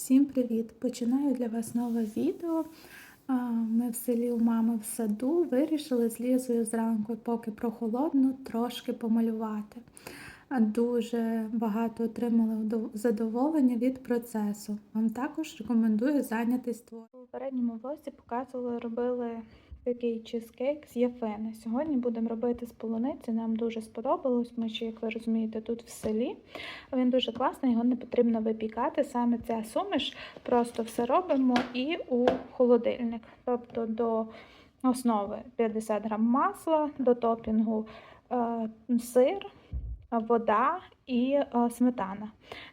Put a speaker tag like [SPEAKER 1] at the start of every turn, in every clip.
[SPEAKER 1] Всім привіт! Починаю для вас нове відео. Ми в селі у мами в саду вирішили з Лізою зранку, поки прохолодно, трошки помалювати. Дуже багато отримали задоволення від процесу. Вам також рекомендую зайнятися твором. У передньому влозі показували, робили такий чизкейк з яфени. Сьогодні будемо робити з полуниці. Нам дуже сподобалось. Ми ще, як ви розумієте, тут в селі. Він дуже класний, його не потрібно випікати. Саме ця суміш, просто все робимо і у холодильник. Тобто до основи 50 грам масла, до топінгу е, сир, вода і е, сметана.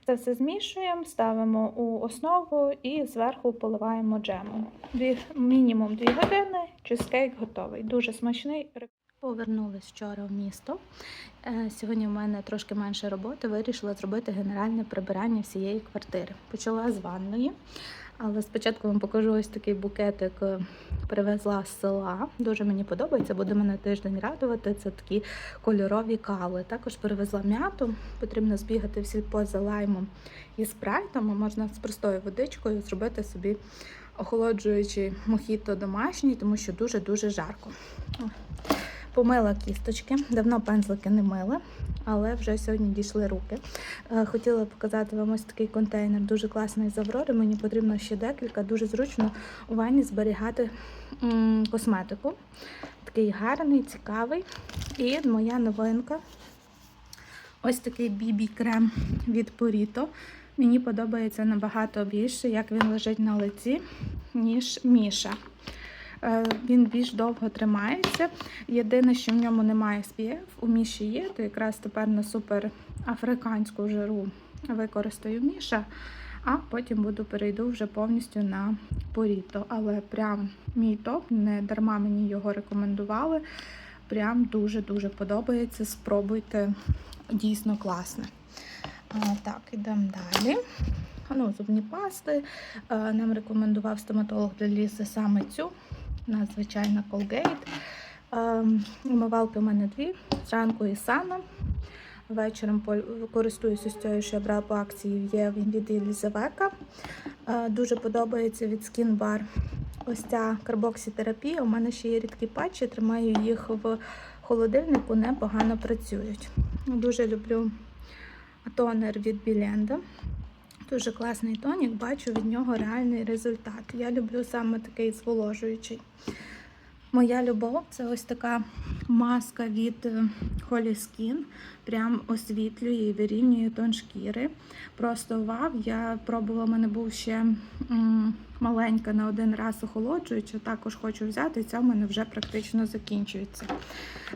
[SPEAKER 1] Це все змішуємо, ставимо у основу і зверху поливаємо джемом. Дві, мінімум 2 години, чизкейк готовий. Дуже смачний. Повернулись вчора в місто. Е, Сьогодні в мене трошки менше роботи. Вирішила зробити генеральне прибирання всієї квартири. Почала з ванної, але спочатку вам покажу ось такий букетик. е, Привезла з села. Дуже мені подобається, буде мене тиждень радувати. Це такі кольорові кали. Також перевезла м'яту. Потрібно збігати в сільпо за лаймом і спрайтом. Можна з простою водичкою зробити собі охолоджуючий мохіто домашній, тому що дуже-дуже жарко. Помила кісточки, давно пензлики не мила, але вже сьогодні дійшли руки. Е, Хотіла показати вам ось такий контейнер, дуже класний з Аврори. Мені потрібно ще декілька, дуже зручно у ванні зберігати косметику. Такий гарний, цікавий. І моя новинка. Ось такий бібі-крем від Porito. Мені подобається набагато більше, як він лежить на лиці, ніж Міша. Е, Він більш довго тримається. Єдине, що в ньому немає SPF, у Міші є, то якраз тепер на супер африканську жиру використаю Міша, а потім буду перейду вже повністю на Поріто. Але прям мій топ, не дарма мені його рекомендували. Прям дуже-дуже подобається. Спробуйте, дійсно класне. А, так, ідемо далі. Ну, зубні пасти. Е, Нам рекомендував стоматолог для ліси саме цю. Нас звичайна Colgate. Ем, Умивалки у мене дві. Зранку і сана. Вечором користуюся з цією, що я брала по акції є від Єлізавека. Е, Дуже подобається від Skin Bar. Ось ця карбоксітерапія. У мене ще є рідкі патчі, тримаю їх в холодильнику, непогано працюють. Дуже люблю тонер від Біленда. Дуже класний тонік, бачу від нього реальний результат. Я люблю саме такий зволожуючий. Моя любов це ось така маска від е, Holy Skin. Прям освітлює і вирівнює тон шкіри. Просто вау, я пробувала, у мене був ще маленька на один раз охолоджуюча, також хочу взяти, і ця в мене вже практично закінчується.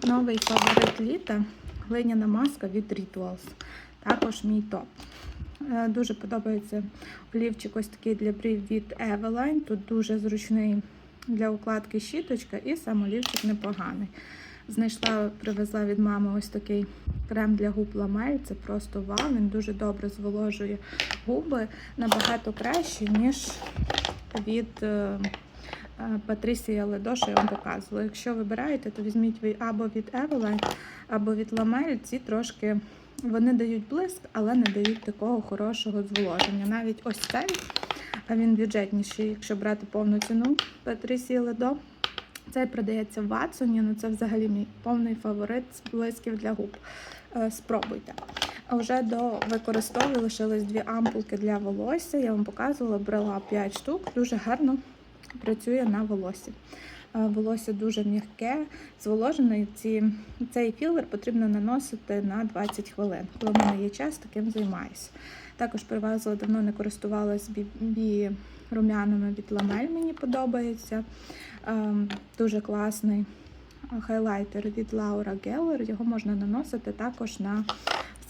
[SPEAKER 1] Новий фаворит літа глиняна маска від Rituals. Також мій топ. Е, Дуже подобається олівчик ось такий для брів від Eveline. Тут дуже зручний для укладки щіточка і сам олівчик непоганий. Знайшла, привезла від мами ось такий крем для губ ламель. Це просто вау, він дуже добре зволожує губи, набагато краще, ніж від е, е, Патрісія Ледо, що я вам показувала. Якщо вибираєте, то візьміть або від Eveline, або від Ламель. Ці трошки вони дають блиск, але не дають такого хорошого зволоження. Навіть ось цей, а він бюджетніший, якщо брати повну ціну Патрісії Ледо. Цей продається в Ватсоні, ну це взагалі мій повний фаворит з блисків для губ. Е, Спробуйте. А Вже до використовую лишились дві ампулки для волосся. Я вам показувала, брала 5 штук, дуже гарно працює на волосі. Е, Волосся дуже м'яке, зволожене. і цей філер потрібно наносити на 20 хвилин. Коли в мене є час, таким займаюся. Також привезла, давно не користувалась бібі румянами від ламель, мені подобається. Ем, Дуже класний хайлайтер від Laura Geller. Його можна наносити також на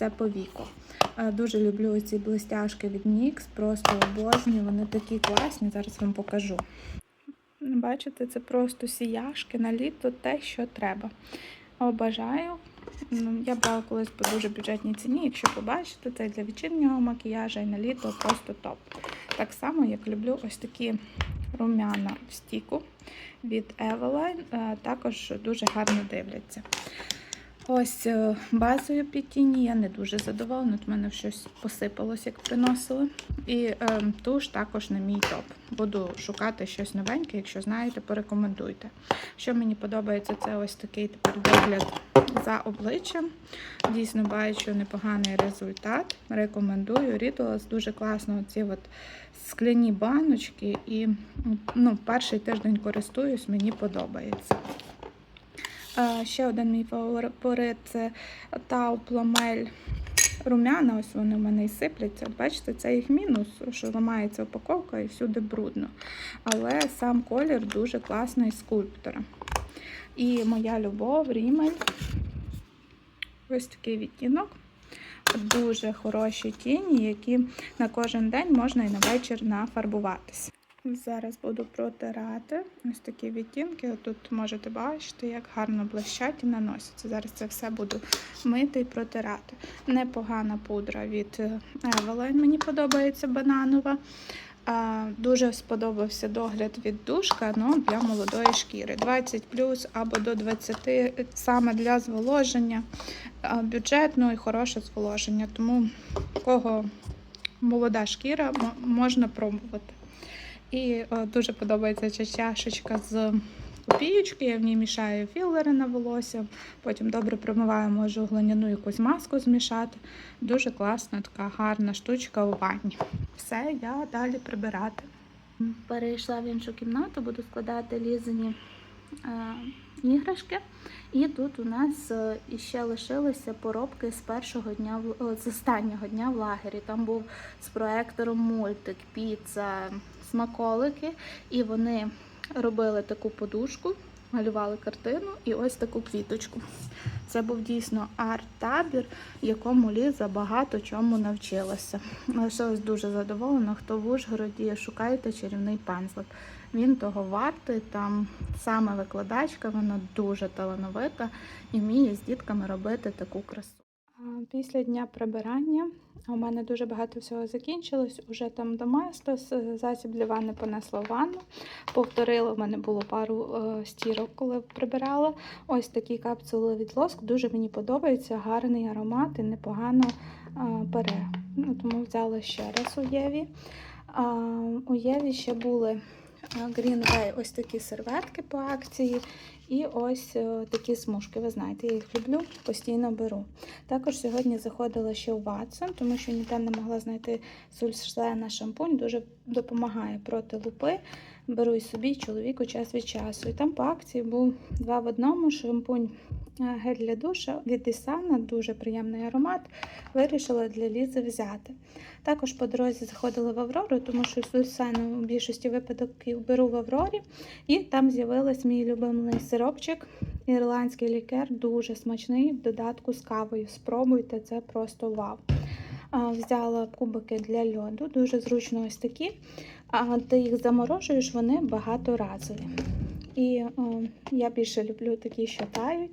[SPEAKER 1] все повіко. Е, Дуже люблю ці блистяшки від NYX, просто обожнюю. Вони такі класні. Зараз вам покажу. Бачите, це просто сіяшки на літо, те, що треба. Обажаю. Ну, Я брала колись по дуже бюджетній ціні. Якщо побачите, це для вечірнього макіяжу і на літо просто топ. Так само, як люблю ось такі румяна в стіку від Eveline. Е, Також дуже гарно дивляться. Ось е, базою під тіні я не дуже задоволена. От в мене щось посипалось, як приносили. І е, туш також не мій топ. Буду шукати щось новеньке, якщо знаєте, порекомендуйте. Що мені подобається, це ось такий тепер догляд за обличчям. Дійсно бачу непоганий результат. Рекомендую. Rituals дуже класно. Оці от скляні баночки. І ну, перший тиждень користуюсь, мені подобається. Ще один мій фаворит це Тау Пламель румяна. Ось вони в мене і сипляться. Бачите, це їх мінус, що ламається упаковка і всюди брудно. Але сам колір дуже класний скульптора. І моя любов, рімель. Ось такий відтінок. Дуже хороші тіні, які на кожен день можна і на вечір нафарбуватися. Зараз буду протирати ось такі відтінки. Тут можете бачити, як гарно блищать і наносяться. Зараз це все буду мити і протирати. Непогана пудра від Eveline, мені подобається бананова. Дуже сподобався догляд від душка ну, для молодої шкіри. 20 плюс або до 20 саме для зволоження, бюджетно і хороше зволоження. Тому кого молода шкіра, можна пробувати. І о, дуже подобається ця чашечка з копієчки. Я в ній мішаю філери на волосся, потім добре промиваю, можу глиняну якусь маску змішати. Дуже класна, така гарна штучка у ванні. Все, я далі прибирати. Перейшла в іншу кімнату, буду складати лізані е, іграшки. І тут у нас е, іще лишилися поробки з першого дня з останнього дня в лагері. Там був з проектором мультик, піца, смаколики, і вони робили таку подушку, малювали картину і ось таку квіточку. Це був дійсно арт-табір, якому Ліза багато чому навчилася. Лишилась дуже задоволена. Хто в Ужгороді, шукайте чарівний пензлик. Він того вартий. Там саме викладачка, вона дуже талановита і вміє з дітками робити таку красу. Після дня прибирання у мене дуже багато всього закінчилось. Уже там доместос, засіб для ванни понесла в ванну. Повторила, в мене було пару е, стірок, коли прибирала. Ось такі капсули від лоск. Дуже мені подобається, гарний аромат і непогано бере. Ну, тому взяла ще раз у Єві. У Єві ще були а, Green Way, ось такі серветки по акції. І ось е, такі смужки. Ви знаєте, я їх люблю, постійно беру. Також сьогодні заходила ще в Ватсон, тому що ніде не могла знайти сульшлена шампунь. Дуже допомагає проти лупи. Беру і собі, чоловіку час від часу. І там по акції був два в одному шампунь е, гель для душа від Ісана, дуже приємний аромат. Вирішила для Лізи взяти. Також по дорозі заходила в Аврору, тому що Сульсану у більшості випадків беру в Аврорі. І там з'явилась мій любимий сиропчик. Ірландський лікер, дуже смачний, в додатку з кавою. Спробуйте, це просто вау. Взяла кубики для льоду, дуже зручно ось такі. А ти їх заморожуєш, вони багаторазові. І о, я більше люблю такі, що тають,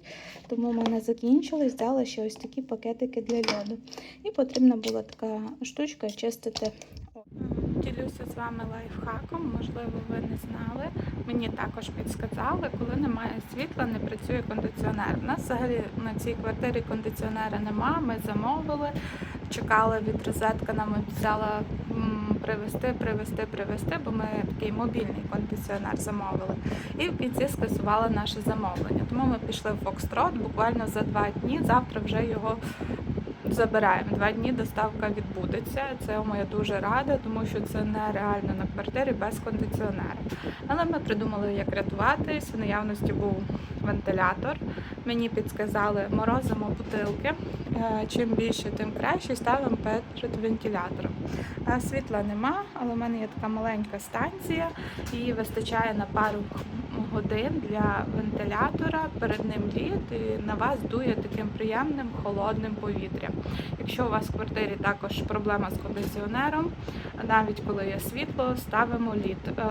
[SPEAKER 1] тому в мене закінчилось, взяла ще ось такі пакетики для льоду. І потрібна була така штучка чистити. Ділюся з вами лайфхаком, можливо, ви не знали. Мені також підсказали, коли немає світла, не працює кондиціонер. У нас взагалі на цій квартирі кондиціонера нема. Ми замовили, чекали від розетка, нам м, привезти, привезти, привезти, бо ми такий мобільний кондиціонер замовили. І в кінці скасували наше замовлення. Тому ми пішли в Фокстрот буквально за два дні. Завтра вже його забираємо. Два дні доставка відбудеться. Цьому я дуже рада, тому що це нереально на квартирі без кондиціонера. Але ми придумали, як рятуватись. В наявності був вентилятор. Мені підсказали, морозимо бутилки. Е, Чим більше, тим краще. Ставимо перед вентилятором. Світла нема, але в мене є така маленька станція, її вистачає на пару годин для вентилятора. Перед ним лід і на вас дує таким приємним холодним повітрям. Якщо у вас в квартирі також проблема з кондиціонером, навіть коли є світло, ставимо лід. Е,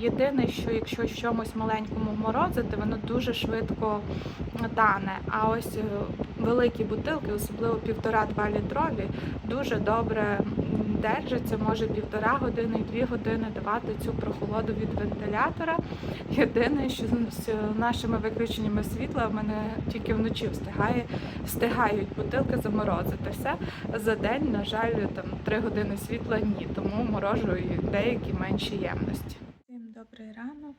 [SPEAKER 1] Єдине, що якщо чомусь маленькому морозити, воно дуже швидко тане. А ось е, великі бутилки, особливо півтора-два літрові, дуже добре м, держиться, може півтора години дві години давати цю прохолоду від вентилятора. Єдине, що з нашими виключеннями світла в мене тільки вночі встигає, встигають бутилки заморозити. Все за день, на жаль, там 3 години світла ні, тому морожу і деякі менші ємності. Добрий ранок.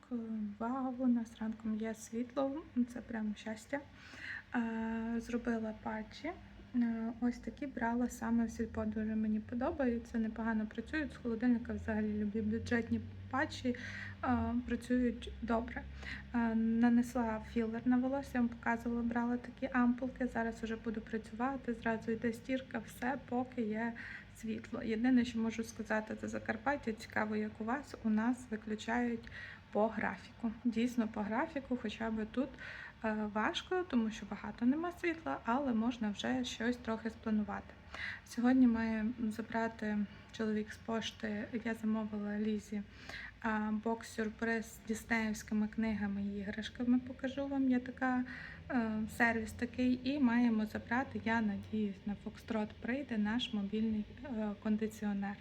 [SPEAKER 1] Вау, у нас ранком є світло, це прям щастя. Е, Зробила патчі. Е, Ось такі брала саме в сільпо. Мені подобаються, непогано працюють. З холодильника взагалі люблю бюджетні патчі, е, працюють добре. Е, Нанесла філер на волосся, вам показувала, брала такі ампулки. Зараз вже буду працювати. Зразу йде стірка, все, поки є світло. Єдине, що можу сказати, це Закарпаття. Цікаво, як у вас. У нас виключають по графіку. Дійсно, по графіку, хоча б тут важко, тому що багато нема світла, але можна вже щось трохи спланувати. Сьогодні має забрати чоловік з пошти. Я замовила Лізі бокс-сюрприз з діснеївськими книгами і іграшками. Покажу вам. Я така е, сервіс такий, і маємо забрати. Я надіюсь, на Фокстрот прийде наш мобільний е, кондиціонер.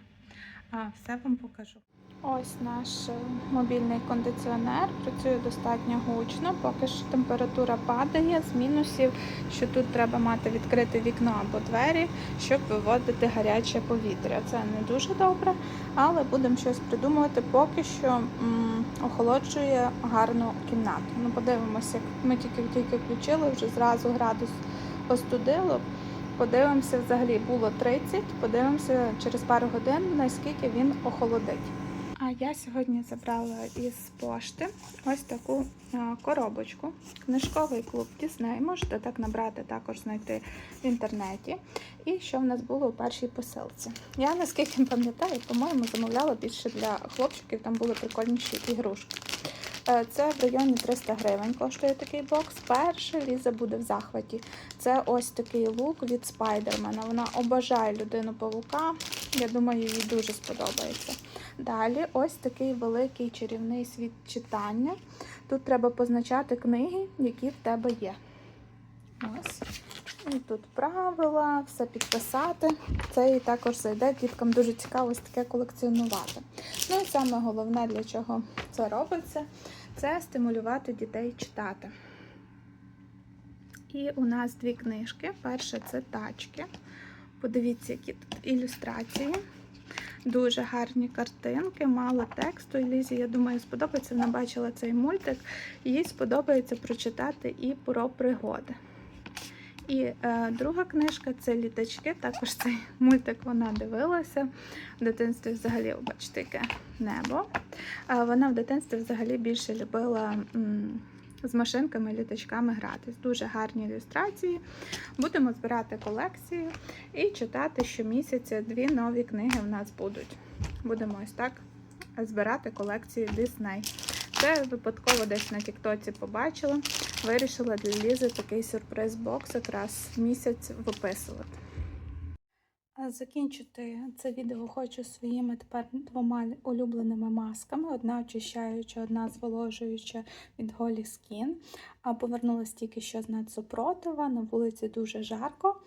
[SPEAKER 1] Все вам покажу. Ось наш е, мобільний кондиціонер працює достатньо гучно, поки що температура падає з мінусів, що тут треба мати відкрите вікно або двері, щоб виводити гаряче повітря. Це не дуже добре, але будемо щось придумувати. Поки що м, охолоджує гарну кімнату. Ну, подивимося, ми тільки тільки включили, вже зразу градус остудило. Подивимося, взагалі було 30, подивимося через пару годин, наскільки він охолодить. А я сьогодні забрала із пошти ось таку коробочку. Книжковий клуб Дісней. Можете так набрати, також знайти в інтернеті. І що в нас було у першій посилці. Я наскільки пам'ятаю, по-моєму, замовляла більше для хлопчиків, там були прикольніші ігрушки. Е, Це в районі 300 гривень коштує такий бокс. Перша Ліза буде в захваті. Це ось такий лук від Спайдермена. Вона обожає людину павука. Я думаю, їй дуже сподобається. Далі ось такий великий чарівний світ читання. Тут треба позначати книги, які в тебе є. Ось. І тут правила, все підписати. Це і також зайде. Діткам дуже цікаво ось таке колекціонувати. Ну і саме головне, для чого це робиться, це стимулювати дітей читати. І у нас дві книжки. Перша це тачки. Подивіться, які тут ілюстрації. Дуже гарні картинки, мало тексту. І Лізі, я думаю, сподобається. Вона бачила цей мультик. Їй сподобається прочитати і про пригоди. І е, друга книжка це літачки. Також цей мультик вона дивилася. В дитинстві взагалі, бачите, яке небо. А вона в дитинстві взагалі більше любила м, з машинками, літачками гратись. Дуже гарні ілюстрації. Будемо збирати колекцію і читати щомісяця дві нові книги в нас будуть. Будемо ось так збирати колекцію Disney. Це випадково десь на Тіктоці побачила. Вирішила для Лізи такий сюрприз-бокс якраз місяць виписувати. А Закінчити це відео хочу своїми тепер двома улюбленими масками: одна очищаюча, одна зволожуюча від Голі Skin. А повернулася тільки що з надсупротива. На вулиці дуже жарко.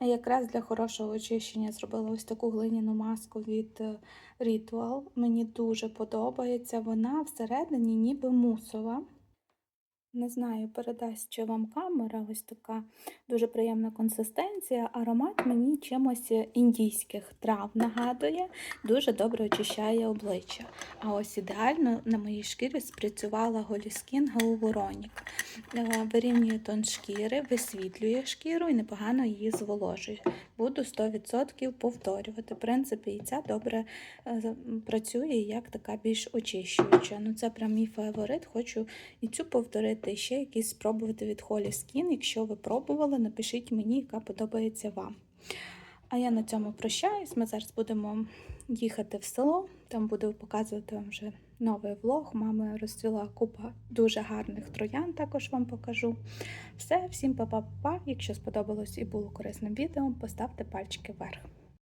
[SPEAKER 1] Якраз для хорошого очищення зробила ось таку глиняну маску від е, Ritual. Мені дуже подобається. Вона всередині ніби мусова. Не знаю, передасть чи вам камера, ось така дуже приємна консистенція. Аромат мені чимось індійських трав нагадує, дуже добре очищає обличчя. А ось ідеально на моїй шкірі спрацювала Голіскін Гауворонік. Е, Вирівнює тон шкіри, висвітлює шкіру і непогано її зволожує. Буду 100% повторювати. Принцип яйця добре е, працює як така більш очищуюча. Ну, це прям мій фаворит. Хочу і цю повторити, і ще якісь спробувати від Holly Skin. Якщо ви пробували, напишіть мені, яка подобається вам. А я на цьому прощаюсь. Ми зараз будемо їхати в село. Там буду показувати вам вже новий влог. Мама розцвіла купа дуже гарних троян, також вам покажу. Все, всім па-па-па. Якщо сподобалось і було корисним відео, поставте пальчики вверх.